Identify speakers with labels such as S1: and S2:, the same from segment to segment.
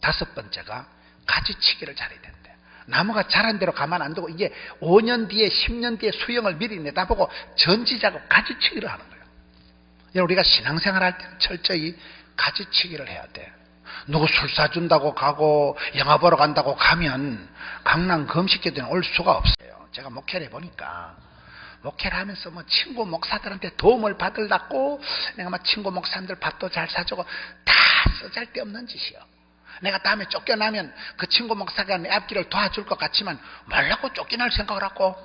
S1: 다섯 번째가 가지치기를 잘해야 된대. 나무가 자란 대로 가만 안 두고 이게 5년 뒤에 10년 뒤에 수영을 미리 내다보고 전지작업 가지치기를 하는 거예요. 우리가 신앙생활 할 때는 철저히 가지치기를 해야 돼. 누구 술 사준다고 가고 영화 보러 간다고 가면 강남 금식교대는 올 수가 없어요. 제가 목회를 해보니까 목회를 하면서 뭐 친구 목사들한테 도움을 받으려고 내가 막 친구 목사님들 밥도 잘 사주고 다 쓰잘데없는 짓이요. 내가 다음에 쫓겨나면 그 친구 목사가 내 앞길을 도와줄 것 같지만 말라고 쫓겨날 생각을 하고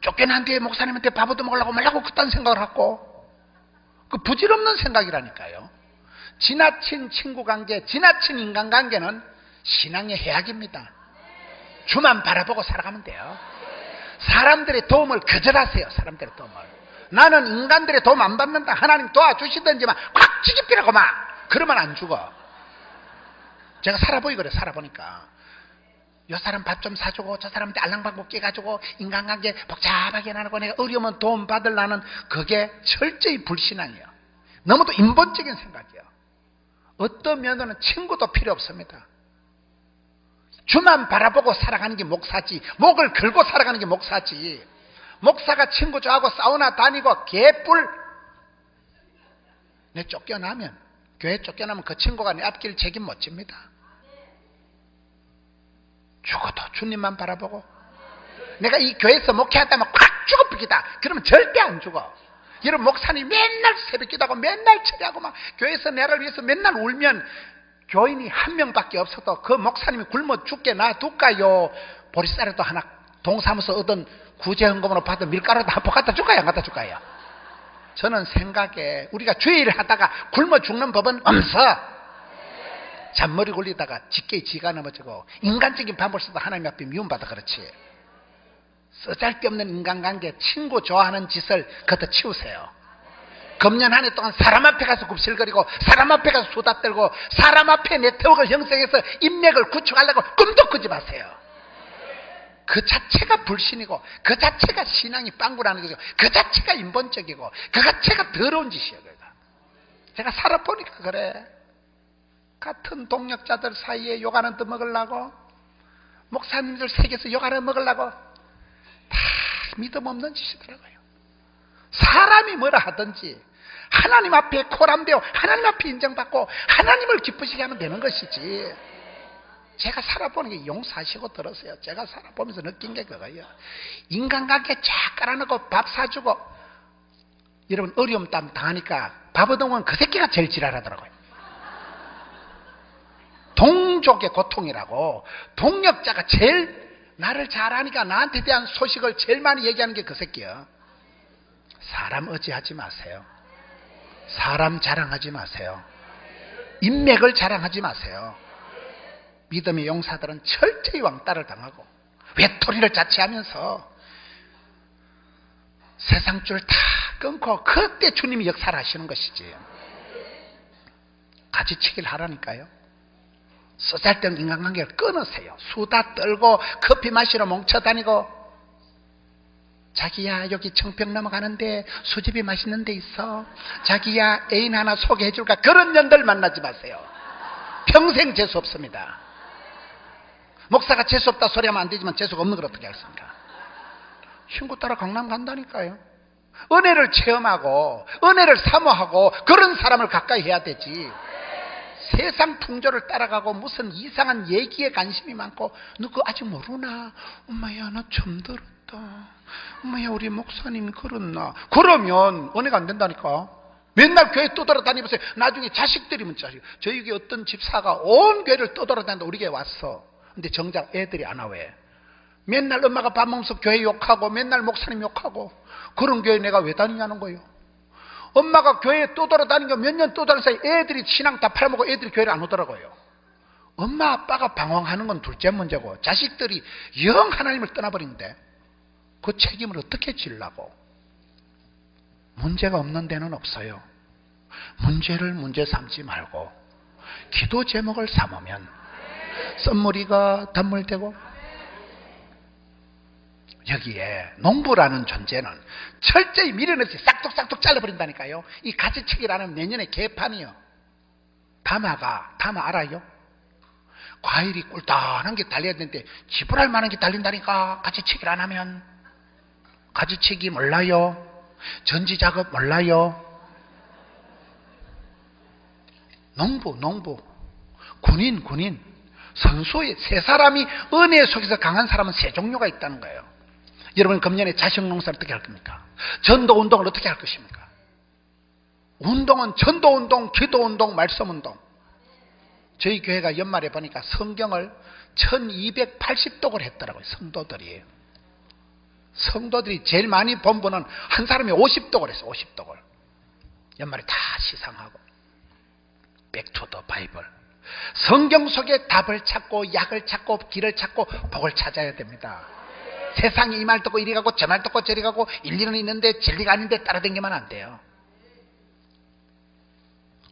S1: 쫓겨난 뒤에 목사님한테 밥 얻어먹으려고 말라고 그딴 생각을 하고 그 부질없는 생각이라니까요. 지나친 친구 관계, 지나친 인간 관계는 신앙의 해악입니다. 주만 바라보고 살아가면 돼요. 사람들의 도움을 거절하세요. 사람들의 도움을. 나는 인간들의 도움 안 받는다. 하나님 도와주시든지만 꽉 찌집히라고 막. 그러면 안 죽어. 제가 살아보이 그래 살아보니까. 요 사람 밥 좀 사주고 저 사람한테 알랑방구 깨가지고 인간관계 복잡하게 나누고 내가 어려우면 도움 받으려는 그게 철저히 불신앙이에요. 너무도 인본적인 생각이에요. 어떤 면으로는 친구도 필요 없습니다. 주만 바라보고 살아가는 게 목사지. 목을 걸고 살아가는 게 목사지. 목사가 친구 좋아하고 사우나 다니고 개뿔. 내 쫓겨나면, 교회 쫓겨나면 그 친구가 내 앞길 책임 못 집니다. 죽어도 주님만 바라보고. 내가 이 교회에서 목회하다면 콱 죽어 비기다. 그러면 절대 안 죽어. 여러분 목사님 맨날 새벽 기도하고 맨날 처리하고 막 교회에서 나를 위해서 맨날 울면 교인이 한 명밖에 없어도 그 목사님이 굶어 죽게 놔둘까요? 보리쌀에도 하나 동사무소 얻은 구제헌금으로 받은 밀가루도 한포 갖다 줄까요? 안 갖다 줄까요? 저는 생각에 우리가 주의를 하다가 굶어 죽는 법은 없어. 잔머리 굴리다가 직계 지가 넘어지고 인간적인 방법을 써도 하나님 앞에 미움받아 그렇지. 쓰잘데없는 인간관계 친구 좋아하는 짓을 걷어 치우세요. 금년 한 해 동안 사람 앞에 가서 굽실거리고 사람 앞에 가서 수다 떨고 사람 앞에 네트워크를 형성해서 인맥을 구축하려고 꿈도 꾸지 마세요. 그 자체가 불신이고 그 자체가 신앙이 빵꾸라는 거죠. 그 자체가 인본적이고 그 자체가 더러운 짓이에요. 제가 살아보니까 그래. 같은 동력자들 사이에 욕 하나 더 먹으려고 목사님들 세계에서 욕 하나 먹으려고 다 믿음 없는 짓이더라고요. 사람이 뭐라 하든지 하나님 앞에 코람되어 하나님 앞에 인정받고 하나님을 기쁘시게 하면 되는 것이지. 제가 살아보는 게 용사시고 들었어요. 제가 살아보면서 느낀 게 그거예요. 인간관계 쫙 깔아놓고 밥 사주고 여러분 어려움 땀 당하니까 밥 얻어먹은 그 새끼가 제일 지랄하더라고요. 동족의 고통이라고 동력자가 제일 나를 잘하니까 나한테 대한 소식을 제일 많이 얘기하는 게 그 새끼야. 사람 의지하지 마세요. 사람 자랑하지 마세요. 인맥을 자랑하지 마세요. 믿음의 용사들은 철저히 왕따를 당하고 외톨이를 자처하면서 세상 줄 다 끊고 그때 주님이 역사를 하시는 것이지. 가지치기를 하라니까요. 쓰잘데없는 인간관계를 끊으세요. 수다 떨고 커피 마시러 뭉쳐다니고 자기야 여기 청평 넘어가는데 수집이 맛있는 데 있어. 자기야 애인 하나 소개해 줄까? 그런 년들 만나지 마세요. 평생 재수 없습니다. 목사가 재수 없다 소리하면 안 되지만 재수가 없는 걸 어떻게 하겠습니까? 친구 따라 강남 간다니까요. 은혜를 체험하고 은혜를 사모하고 그런 사람을 가까이 해야 되지. 세상 풍조를 따라가고 무슨 이상한 얘기에 관심이 많고 너 그거 아직 모르나? 엄마야 나 처음 들었다. 엄마야 우리 목사님이 그렇나? 그러면 은혜가 안 된다니까. 맨날 교회 떠돌아다니면서 나중에 자식들이 문자 저희 교 어떤 집사가 온 교회를 떠돌아다니다 우리 교회 왔어. 근데 정작 애들이 안 와 왜? 맨날 엄마가 밥 먹으면서 교회 욕하고 맨날 목사님 욕하고 그런 교회 내가 왜 다니냐는 거예요. 엄마가 교회에 또 돌아다니고 몇년또 다니는 사이 애들이 신앙 다 팔아먹고 애들이 교회를 안 오더라고요. 엄마 아빠가 방황하는 건 둘째 문제고 자식들이 영 하나님을 떠나버린데 그 책임을 어떻게 지려고? 문제가 없는 데는 없어요. 문제를 문제 삼지 말고 기도 제목을 삼으면 썸머리가 단물되고 여기에 농부라는 존재는 철저히 미련 없이 싹둑싹둑 잘라버린다니까요. 이 가지치기라는 내년에 개판이요. 다마가, 다마 알아요? 과일이 꿀단한 게 달려야 되는데 지불할 만한 게 달린다니까 가지치기를 안 하면 가지치기 몰라요 전지작업 몰라요 농부 농부 군인 군인 선수의 세 사람이 은혜 속에서 강한 사람은 세 종류가 있다는 거예요 여러분 금년에 자식 농사를 어떻게 할 겁니까? 전도 운동을 어떻게 할 것입니까? 운동은 전도 운동, 기도 운동, 말씀 운동. 저희 교회가 연말에 보니까 성경을 1280독을 했더라고요. 성도들이. 성도들이 제일 많이 본 분은 한 사람이 50독을 했어요. 50독을. 연말에 다 시상하고. 백투더 바이블. 성경 속에 답을 찾고 약을 찾고 길을 찾고 복을 찾아야 됩니다. 세상이 이 말 듣고 이리 가고 저 말 듣고 저리 가고 일리는 있는데 진리가 아닌데 따라다니면 안 돼요.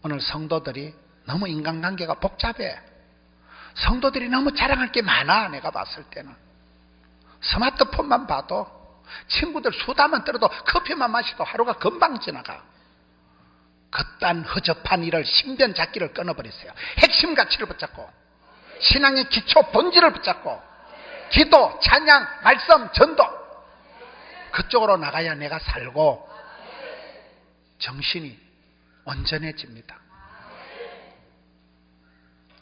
S1: 오늘 성도들이 너무 인간관계가 복잡해. 성도들이 너무 자랑할 게 많아, 내가 봤을 때는. 스마트폰만 봐도 친구들 수다만 떨어도 커피만 마셔도 하루가 금방 지나가. 그딴 허접한 일을 신변 잡기를 끊어버렸어요. 핵심 가치를 붙잡고 신앙의 기초 본질을 붙잡고 기도, 찬양, 말씀, 전도 그쪽으로 나가야 내가 살고 정신이 온전해집니다.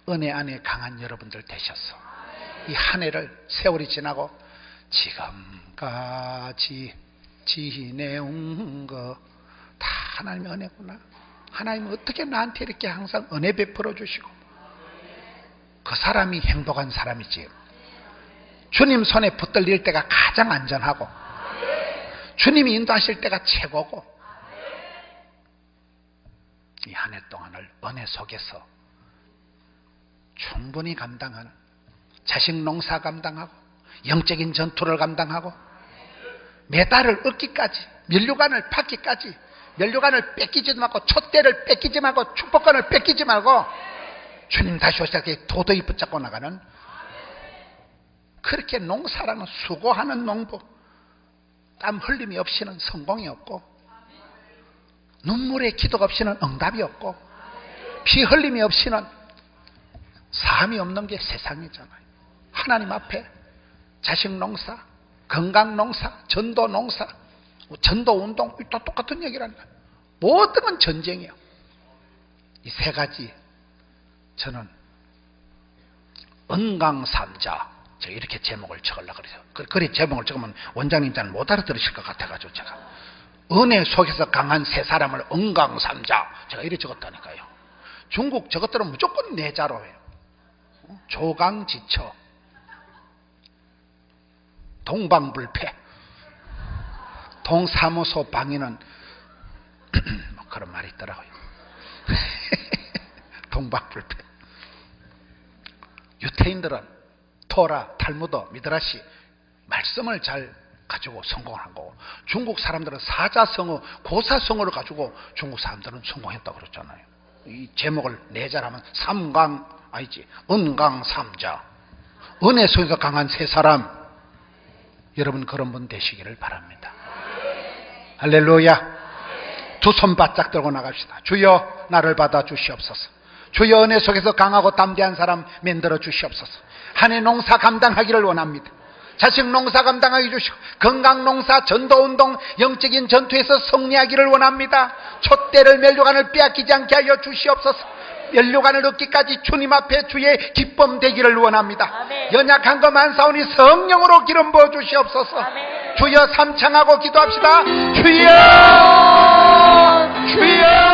S1: 은혜 안에 강한 여러분들 되셨어. 이 한 해를 세월이 지나고 지금까지 지내온 거 다 하나님의 은혜구나. 하나님은 어떻게 나한테 이렇게 항상 은혜 베풀어 주시고 그 사람이 행복한 사람이지. 주님 손에 붙들릴 때가 가장 안전하고 주님이 인도하실 때가 최고고 이 한 해 동안을 은혜 속에서 충분히 감당하는 자식 농사 감당하고 영적인 전투를 감당하고 메달을 얻기까지 면류관을 받기까지 면류관을 뺏기지 말고 촛대를 뺏기지 말고 축복권을 뺏기지 말고 주님 다시 오실 때 도도히 붙잡고 나가는 그렇게 농사라는 수고하는 농부 땀 흘림이 없이는 성공이 없고 눈물의 기도가 없이는 응답이 없고 피 흘림이 없이는 삶이 없는 게 세상이잖아요. 하나님 앞에 자식 농사, 건강 농사, 전도 농사, 전도 운동 다 똑같은 얘기란 말이에요. 모든 건 전쟁이에요. 이 세 가지 저는 은강삼자 저 이렇게 제목을 적으려고 그래요. 그- 그래 제목을 적으면 원장님 잘 못 알아들으실 것 같아가지고 제가 은혜 속에서 강한 세 사람을 은강삼자 제가 이렇게 적었다니까요. 중국 저것들은 무조건 내자로 해요. 조강지처 동방불패 동사무소 방위는 뭐 그런 말이 있더라고요. 동방불패 유태인들은 토라, 탈무드, 미드라시 말씀을 잘 가지고 성공한 거고 중국 사람들은 사자성어, 고사성어를 가지고 중국 사람들은 성공했다고 그랬잖아요. 이 제목을 내자라면 삼강 아니지 은강 삼자 은혜 속에서 강한 세 사람 여러분 그런 분 되시기를 바랍니다. 할렐루야. 두 손 바짝 들고 나갑시다. 주여 나를 받아 주시옵소서. 주여 은혜 속에서 강하고 담대한 사람 만들어 주시옵소서. 한 해 농사 감당하기를 원합니다. 자식 농사 감당하게 주시고 건강 농사 전도 운동 영적인 전투에서 승리하기를 원합니다. 촛대를 멸류관을 빼앗기지 않게 하여 주시옵소서. 멸류관을 얻기까지 주님 앞에 주의 기쁨 되기를 원합니다.
S2: 아멘.
S1: 연약한 것 만 사오니 성령으로 기름 부어 주시옵소서.
S2: 아멘.
S1: 주여 삼창하고 기도합시다. 주여